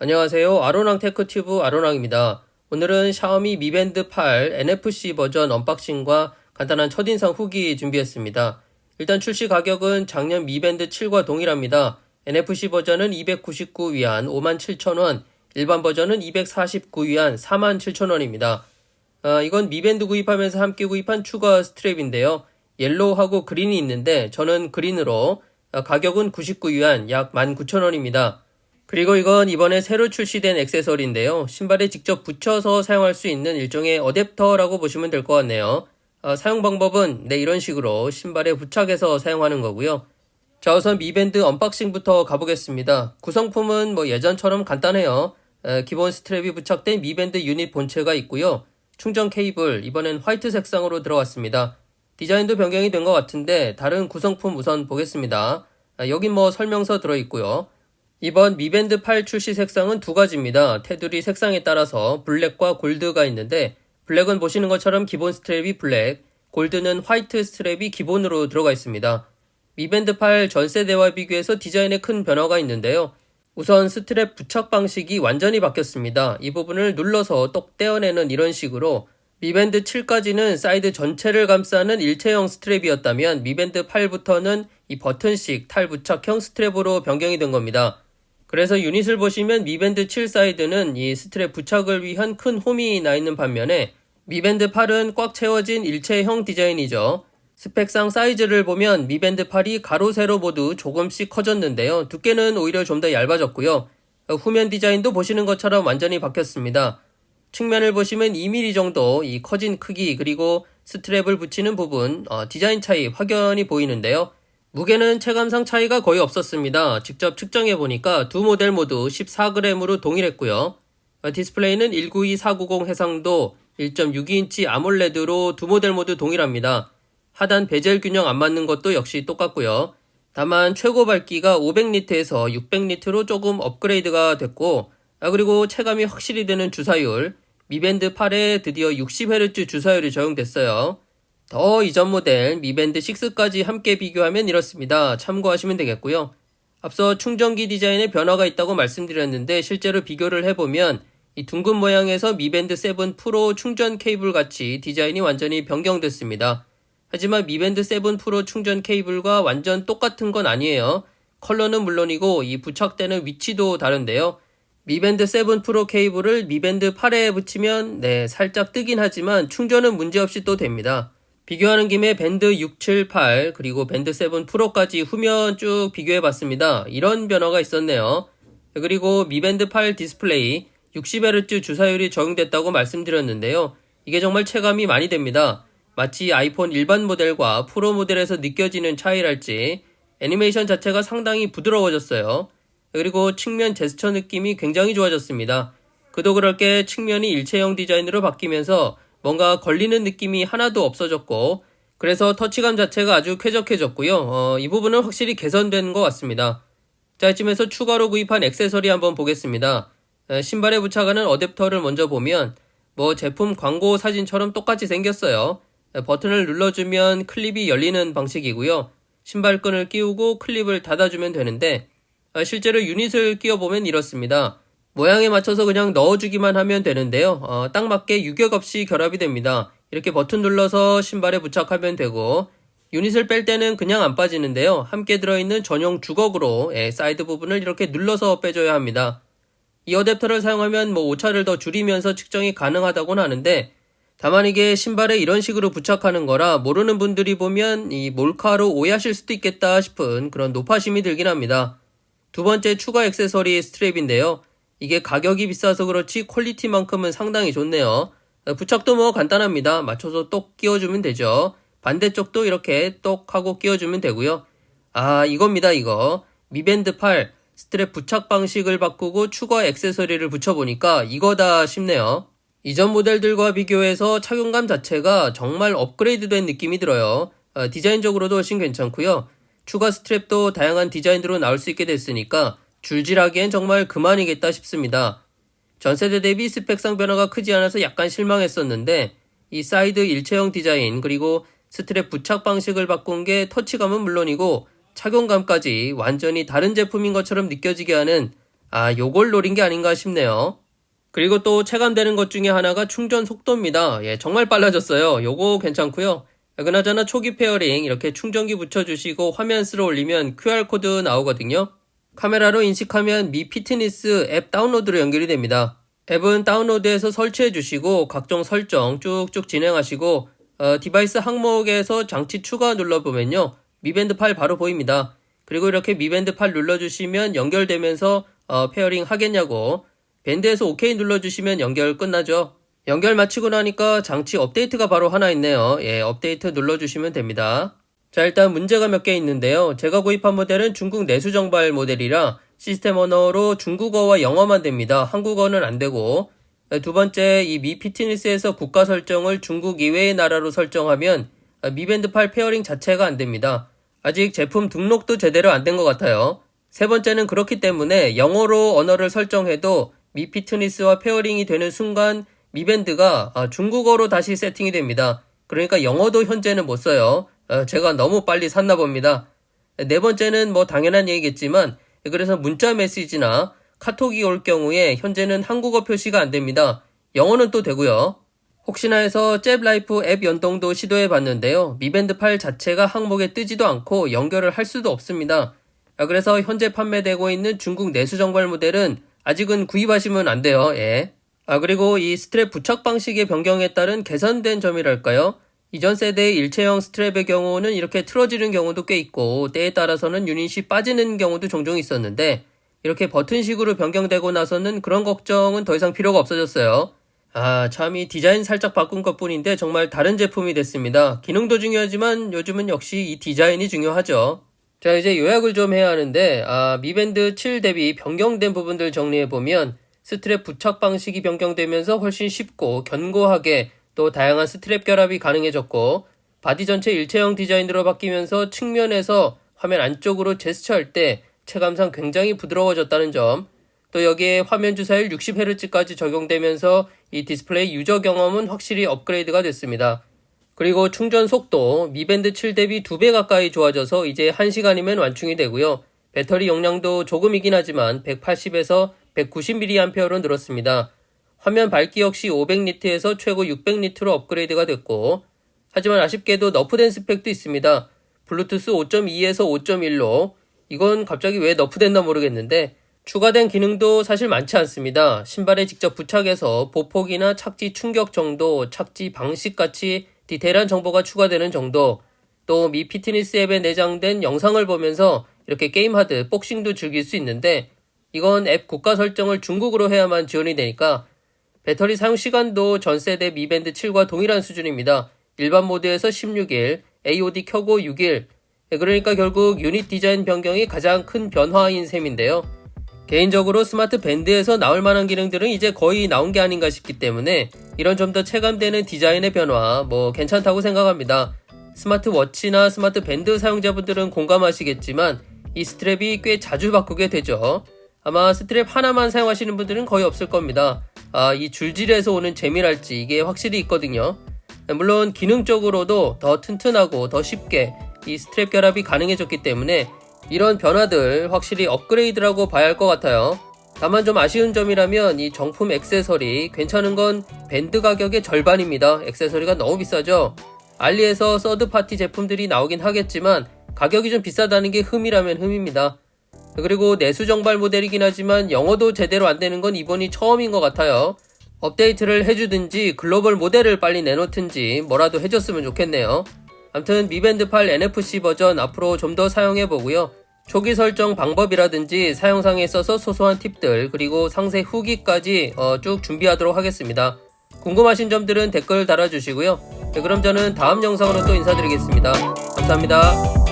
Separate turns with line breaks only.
안녕하세요. 아로랑 테크튜브 아로랑입니다. 오늘은 샤오미 미밴드 8 NFC 버전 언박싱과 간단한 첫인상 후기 준비했습니다. 일단 출시 가격은 작년 미밴드 7과 동일합니다. NFC 버전은 299위안 57,000원, 일반 버전은 249위안 47,000원입니다. 아, 이건 미밴드 구입하면서 함께 구입한 추가 스트랩인데요. 옐로우하고 그린이 있는데 저는 그린으로 아, 가격은 99위안 약 19,000원입니다. 그리고 이건 이번에 새로 출시된 액세서리인데요. 신발에 직접 붙여서 사용할 수 있는 일종의 어댑터라고 보시면 될 것 같네요. 아, 사용 방법은 네 이런 식으로 신발에 부착해서 사용하는 거고요. 자 우선 미밴드 언박싱부터 가보겠습니다. 구성품은 뭐 예전처럼 간단해요. 에, 기본 스트랩이 부착된 미밴드 유닛 본체가 있고요. 충전 케이블 이번엔 화이트 색상으로 들어갔습니다. 디자인도 변경이 된 것 같은데 다른 구성품 우선 보겠습니다. 아, 여긴 뭐 설명서 들어있고요. 이번 미밴드 8 출시 색상은 두 가지입니다. 테두리 색상에 따라서 블랙과 골드가 있는데 블랙은 보시는 것처럼 기본 스트랩이 블랙, 골드는 화이트 스트랩이 기본으로 들어가 있습니다. 미밴드 8 전세대와 비교해서 디자인에 큰 변화가 있는데요. 우선 스트랩 부착 방식이 완전히 바뀌었습니다. 이 부분을 눌러서 똑 떼어내는 이런 식으로 미밴드 7까지는 사이드 전체를 감싸는 일체형 스트랩이었다면 미밴드 8부터는 이 버튼식 탈 부착형 스트랩으로 변경이 된 겁니다. 그래서 유닛을 보시면 미밴드 7 사이드는 이 스트랩 부착을 위한 큰 홈이 나 있는 반면에 미밴드 8은 꽉 채워진 일체형 디자인이죠. 스펙상 사이즈를 보면 미밴드 8이 가로 세로 모두 조금씩 커졌는데요. 두께는 오히려 좀 더 얇아졌고요. 후면 디자인도 보시는 것처럼 완전히 바뀌었습니다. 측면을 보시면 2mm 정도 이 커진 크기 그리고 스트랩을 붙이는 부분 어, 디자인 차이 확연히 보이는데요. 무게는 체감상 차이가 거의 없었습니다. 직접 측정해 보니까 두 모델 모두 14g으로 동일했고요. 어, 디스플레이는 192490 해상도 1.62인치 아몰레드로 두 모델 모두 동일합니다. 하단 베젤 균형 안 맞는 것도 역시 똑같고요. 다만 최고 밝기가 500니트에서 600니트로 조금 업그레이드가 됐고 아 그리고 체감이 확실히 되는 주사율 미밴드 8에 드디어 60Hz 주사율이 적용됐어요. 더 이전 모델 미밴드 6까지 함께 비교하면 이렇습니다. 참고하시면 되겠고요. 앞서 충전기 디자인에 변화가 있다고 말씀드렸는데 실제로 비교를 해보면 이 둥근 모양에서 미밴드 7 프로 충전 케이블 같이 디자인이 완전히 변경됐습니다. 하지만 미밴드 7 프로 충전 케이블과 완전 똑같은 건 아니에요. 컬러는 물론이고 이 부착되는 위치도 다른데요. 미밴드 7 프로 케이블을 미밴드 8에 붙이면 네 살짝 뜨긴 하지만 충전은 문제없이 또 됩니다. 비교하는 김에 밴드 6, 7, 8 그리고 밴드 7 프로까지 후면 쭉 비교해 봤습니다. 이런 변화가 있었네요. 그리고 미밴드 8 디스플레이 60Hz 주사율이 적용됐다고 말씀드렸는데요. 이게 정말 체감이 많이 됩니다. 마치 아이폰 일반 모델과 프로 모델에서 느껴지는 차이랄지 애니메이션 자체가 상당히 부드러워졌어요. 그리고 측면 제스처 느낌이 굉장히 좋아졌습니다. 그도 그럴 게 측면이 일체형 디자인으로 바뀌면서 뭔가 걸리는 느낌이 하나도 없어졌고 그래서 터치감 자체가 아주 쾌적해졌고요. 어, 이 부분은 확실히 개선된 것 같습니다. 자, 이쯤에서 추가로 구입한 액세서리 한번 보겠습니다. 에, 신발에 부착하는 어댑터를 먼저 보면 뭐 제품 광고 사진처럼 똑같이 생겼어요. 에, 버튼을 눌러주면 클립이 열리는 방식이고요. 신발끈을 끼우고 클립을 닫아주면 되는데 아, 실제로 유닛을 끼워보면 이렇습니다. 모양에 맞춰서 그냥 넣어주기만 하면 되는데요. 어, 딱 맞게 유격 없이 결합이 됩니다. 이렇게 버튼 눌러서 신발에 부착하면 되고 유닛을 뺄 때는 그냥 안 빠지는데요. 함께 들어있는 전용 주걱으로 예, 사이드 부분을 이렇게 눌러서 빼줘야 합니다. 이 어댑터를 사용하면 뭐 오차를 더 줄이면서 측정이 가능하다고는 하는데 다만 이게 신발에 이런 식으로 부착하는 거라 모르는 분들이 보면 이 몰카로 오해하실 수도 있겠다 싶은 그런 노파심이 들긴 합니다. 두 번째 추가 액세서리 스트랩인데요. 이게 가격이 비싸서 그렇지 퀄리티만큼은 상당히 좋네요. 부착도 뭐 간단합니다. 맞춰서 똑 끼워주면 되죠. 반대쪽도 이렇게 똑 하고 끼워주면 되고요. 아 이겁니다 이거. 미밴드 8 스트랩 부착 방식을 바꾸고 추가 액세서리를 붙여보니까 이거다 싶네요. 이전 모델들과 비교해서 착용감 자체가 정말 업그레이드 된 느낌이 들어요. 아, 디자인적으로도 훨씬 괜찮고요. 추가 스트랩도 다양한 디자인으로 나올 수 있게 됐으니까 줄질하기엔 정말 그만이겠다 싶습니다. 전세대 대비 스펙상 변화가 크지 않아서 약간 실망했었는데 이 사이드 일체형 디자인 그리고 스트랩 부착 방식을 바꾼 게 터치감은 물론이고 착용감까지 완전히 다른 제품인 것처럼 느껴지게 하는 아, 요걸 노린 게 아닌가 싶네요. 그리고 또 체감되는 것 중에 하나가 충전 속도입니다. 예, 정말 빨라졌어요. 요거 괜찮고요. 그나저나 초기 페어링 이렇게 충전기 붙여주시고 화면 쓸어 올리면 QR코드 나오거든요. 카메라로 인식하면 미 피트니스 앱 다운로드로 연결이 됩니다. 앱은 다운로드해서 설치해 주시고 각종 설정 쭉쭉 진행하시고 어, 디바이스 항목에서 장치 추가 눌러보면요. 미밴드 팔 바로 보입니다. 그리고 이렇게 미밴드 팔 눌러주시면 연결되면서 어, 페어링 하겠냐고 밴드에서 OK 눌러주시면 연결 끝나죠. 연결 마치고 나니까 장치 업데이트가 바로 하나 있네요. 예, 업데이트 눌러주시면 됩니다. 자, 일단 문제가 몇 개 있는데요. 제가 구입한 모델은 중국 내수 정발 모델이라 시스템 언어로 중국어와 영어만 됩니다. 한국어는 안 되고. 두 번째, 이 미 피트니스에서 국가 설정을 중국 이외의 나라로 설정하면 미 밴드 8 페어링 자체가 안 됩니다. 아직 제품 등록도 제대로 안 된 것 같아요. 세 번째는 그렇기 때문에 영어로 언어를 설정해도 미 피트니스와 페어링이 되는 순간 미 밴드가 아, 중국어로 다시 세팅이 됩니다. 그러니까 영어도 현재는 못 써요. 어, 제가 너무 빨리 샀나 봅니다. 네 번째는 뭐 당연한 얘기겠지만 그래서 문자 메시지나 카톡이 올 경우에 현재는 한국어 표시가 안 됩니다. 영어는 또 되고요. 혹시나 해서 잽라이프 앱 연동도 시도해 봤는데요. 미밴드 파일 자체가 항목에 뜨지도 않고 연결을 할 수도 없습니다. 아, 그래서 현재 판매되고 있는 중국 내수 정발 모델은 아직은 구입하시면 안 돼요. 예. 아, 그리고 이 스트랩 부착 방식의 변경에 따른 개선된 점이랄까요? 이전 세대의 일체형 스트랩의 경우는 이렇게 틀어지는 경우도 꽤 있고 때에 따라서는 유닛이 빠지는 경우도 종종 있었는데 이렇게 버튼식으로 변경되고 나서는 그런 걱정은 더 이상 필요가 없어졌어요. 아, 참 이 디자인 살짝 바꾼 것 뿐인데 정말 다른 제품이 됐습니다. 기능도 중요하지만 요즘은 역시 이 디자인이 중요하죠. 자, 이제 요약을 좀 해야 하는데, 아, 미밴드 7 대비 변경된 부분들 정리해보면, 스트랩 부착 방식이 변경되면서 훨씬 쉽고 견고하게 또 다양한 스트랩 결합이 가능해졌고, 바디 전체 일체형 디자인으로 바뀌면서 측면에서 화면 안쪽으로 제스처할 때 체감상 굉장히 부드러워졌다는 점, 또 여기에 화면 주사율 60Hz까지 적용되면서 이 디스플레이 유저 경험은 확실히 업그레이드가 됐습니다. 그리고 충전 속도 미밴드 7 대비 2배 가까이 좋아져서 이제 1시간이면 완충이 되고요. 배터리 용량도 조금이긴 하지만 180에서 190mAh로 늘었습니다. 화면 밝기 역시 500니트에서 최고 600니트로 업그레이드가 됐고 하지만 아쉽게도 너프된 스펙도 있습니다. 블루투스 5.2에서 5.1로 이건 갑자기 왜 너프됐나 모르겠는데 추가된 기능도 사실 많지 않습니다. 신발에 직접 부착해서 보폭이나 착지 충격 정도, 착지 방식 같이 디테일한 정보가 추가되는 정도, 또 미 피트니스 앱에 내장된 영상을 보면서 이렇게 게임하듯 복싱도 즐길 수 있는데 이건 앱 국가 설정을 중국어로 해야만 지원이 되니까 배터리 사용 시간도 전 세대 미밴드 7과 동일한 수준입니다. 일반 모드에서 16일, AOD 켜고 6일. 그러니까 결국 유닛 디자인 변경이 가장 큰 변화인 셈인데요. 개인적으로 스마트 밴드에서 나올 만한 기능들은 이제 거의 나온 게 아닌가 싶기 때문에 이런 좀 더 체감되는 디자인의 변화 뭐 괜찮다고 생각합니다. 스마트 워치나 스마트 밴드 사용자분들은 공감하시겠지만 이 스트랩이 꽤 자주 바꾸게 되죠. 아마 스트랩 하나만 사용하시는 분들은 거의 없을 겁니다. 아, 이 줄질에서 오는 재미랄지 이게 확실히 있거든요. 물론 기능적으로도 더 튼튼하고 더 쉽게 이 스트랩 결합이 가능해졌기 때문에 이런 변화들 확실히 업그레이드라고 봐야 할 것 같아요. 다만 좀 아쉬운 점이라면 이 정품 액세서리 괜찮은 건 밴드 가격의 절반입니다. 액세서리가 너무 비싸죠. 알리에서 서드파티 제품들이 나오긴 하겠지만 가격이 좀 비싸다는 게 흠이라면 흠입니다. 그리고 내수 정발 모델이긴 하지만 영어도 제대로 안 되는 건 이번이 처음인 것 같아요. 업데이트를 해주든지 글로벌 모델을 빨리 내놓든지 뭐라도 해줬으면 좋겠네요. 암튼 미밴드 8 NFC 버전 앞으로 좀 더 사용해 보고요. 초기 설정 방법이라든지 사용상에 있어서 소소한 팁들 그리고 상세 후기까지 어, 쭉 준비하도록 하겠습니다. 궁금하신 점들은 댓글 달아주시고요. 네, 그럼 저는 다음 영상으로 또 인사드리겠습니다. 감사합니다.